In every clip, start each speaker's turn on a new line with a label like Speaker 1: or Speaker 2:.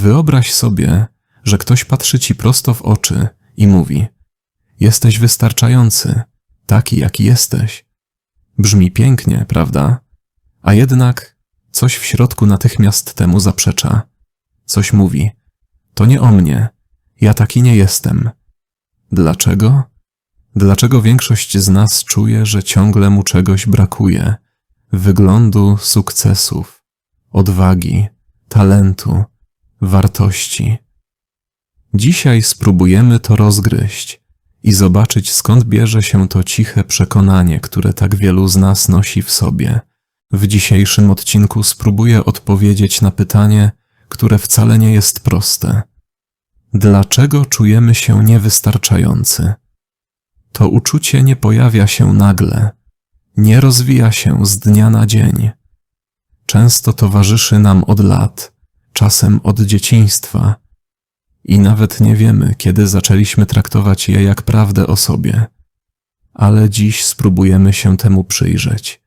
Speaker 1: Wyobraź sobie, że ktoś patrzy ci prosto w oczy i mówi: Jesteś wystarczający, taki jaki jesteś. Brzmi pięknie, prawda? A jednak coś w środku natychmiast temu zaprzecza. Coś mówi: To nie o mnie, ja taki nie jestem. Dlaczego? Dlaczego większość z nas czuje, że ciągle mu czegoś brakuje? Wyglądu, sukcesów, odwagi, talentu, wartości. Dzisiaj spróbujemy to rozgryźć i zobaczyć, skąd bierze się to ciche przekonanie, które tak wielu z nas nosi w sobie. W dzisiejszym odcinku spróbuję odpowiedzieć na pytanie, które wcale nie jest proste. Dlaczego czujemy się niewystarczający? To uczucie nie pojawia się nagle, nie rozwija się z dnia na dzień. Często towarzyszy nam od lat, czasem od dzieciństwa, i nawet nie wiemy, kiedy zaczęliśmy traktować je jak prawdę o sobie. Ale dziś spróbujemy się temu przyjrzeć.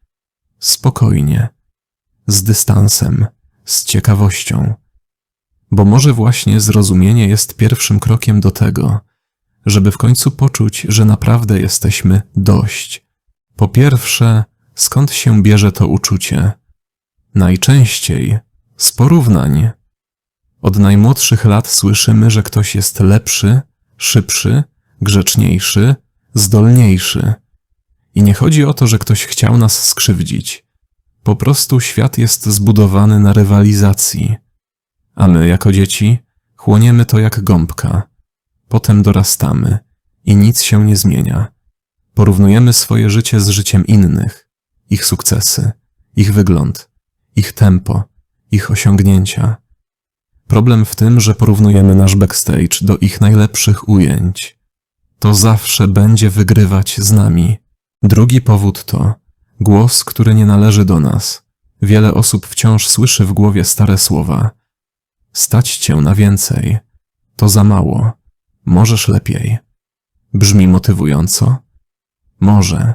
Speaker 1: Spokojnie, z dystansem, z ciekawością, bo może właśnie zrozumienie jest pierwszym krokiem do tego, żeby w końcu poczuć, że naprawdę jesteśmy dość. Po pierwsze, skąd się bierze to uczucie? Najczęściej z porównań. Od najmłodszych lat słyszymy, że ktoś jest lepszy, szybszy, grzeczniejszy, zdolniejszy. I nie chodzi o to, że ktoś chciał nas skrzywdzić. Po prostu świat jest zbudowany na rywalizacji. A my, jako dzieci, chłoniemy to jak gąbka. Potem dorastamy i nic się nie zmienia. Porównujemy swoje życie z życiem innych, ich sukcesy, ich wygląd, ich tempo, ich osiągnięcia. Problem w tym, że porównujemy nasz backstage do ich najlepszych ujęć. To zawsze będzie wygrywać z nami. Drugi powód to głos, który nie należy do nas. Wiele osób wciąż słyszy w głowie stare słowa. Stać cię na więcej. To za mało. Możesz lepiej. Brzmi motywująco? Może,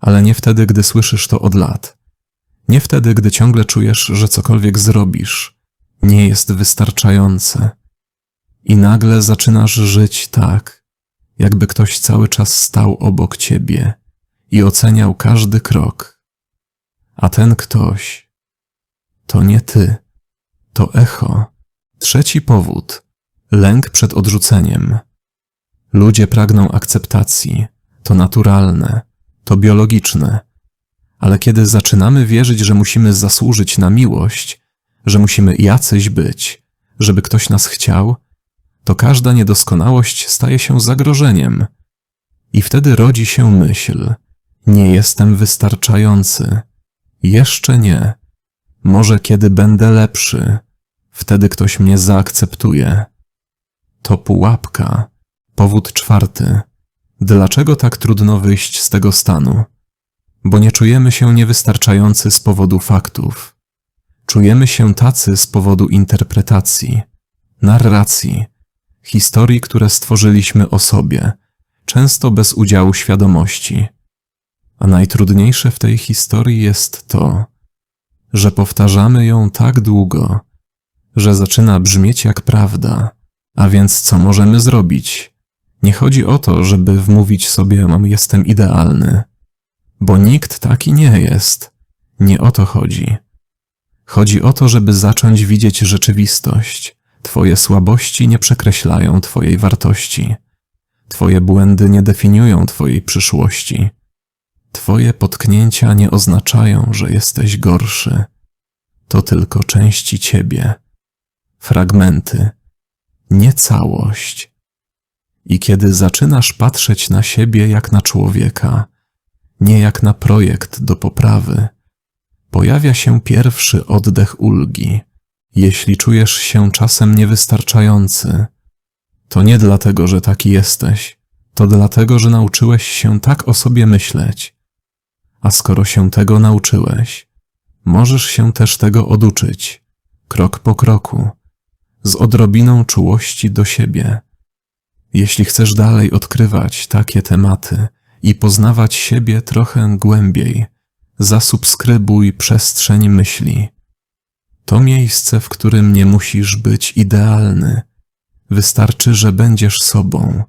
Speaker 1: ale nie wtedy, gdy słyszysz to od lat. Nie wtedy, gdy ciągle czujesz, że cokolwiek zrobisz, nie jest wystarczające. I nagle zaczynasz żyć tak, jakby ktoś cały czas stał obok ciebie i oceniał każdy krok. A ten ktoś to nie ty, to echo. Trzeci powód lęk przed odrzuceniem. Ludzie pragną akceptacji, to naturalne, to biologiczne. Ale kiedy zaczynamy wierzyć, że musimy zasłużyć na miłość, że musimy jacyś być, żeby ktoś nas chciał, to każda niedoskonałość staje się zagrożeniem. I wtedy rodzi się myśl: Nie jestem wystarczający. Jeszcze nie. Może kiedy będę lepszy, wtedy ktoś mnie zaakceptuje. To pułapka. Powód czwarty. Dlaczego tak trudno wyjść z tego stanu? Bo nie czujemy się niewystarczający z powodu faktów. Czujemy się tacy z powodu interpretacji, narracji, historii, które stworzyliśmy o sobie, często bez udziału świadomości. A najtrudniejsze w tej historii jest to, że powtarzamy ją tak długo, że zaczyna brzmieć jak prawda. A więc co możemy zrobić? Nie chodzi o to, żeby wmówić sobie, mam jestem idealny, bo nikt taki nie jest. Nie o to chodzi. Chodzi o to, żeby zacząć widzieć rzeczywistość. Twoje słabości nie przekreślają Twojej wartości. Twoje błędy nie definiują Twojej przyszłości. Twoje potknięcia nie oznaczają, że jesteś gorszy. To tylko części Ciebie, fragmenty, nie całość. I kiedy zaczynasz patrzeć na siebie jak na człowieka, nie jak na projekt do poprawy, pojawia się pierwszy oddech ulgi. Jeśli czujesz się czasem niewystarczający, to nie dlatego, że taki jesteś, to dlatego, że nauczyłeś się tak o sobie myśleć. A skoro się tego nauczyłeś, możesz się też tego oduczyć, krok po kroku, z odrobiną czułości do siebie. Jeśli chcesz dalej odkrywać takie tematy i poznawać siebie trochę głębiej, zasubskrybuj przestrzeń myśli. To miejsce, w którym nie musisz być idealny. Wystarczy, że będziesz sobą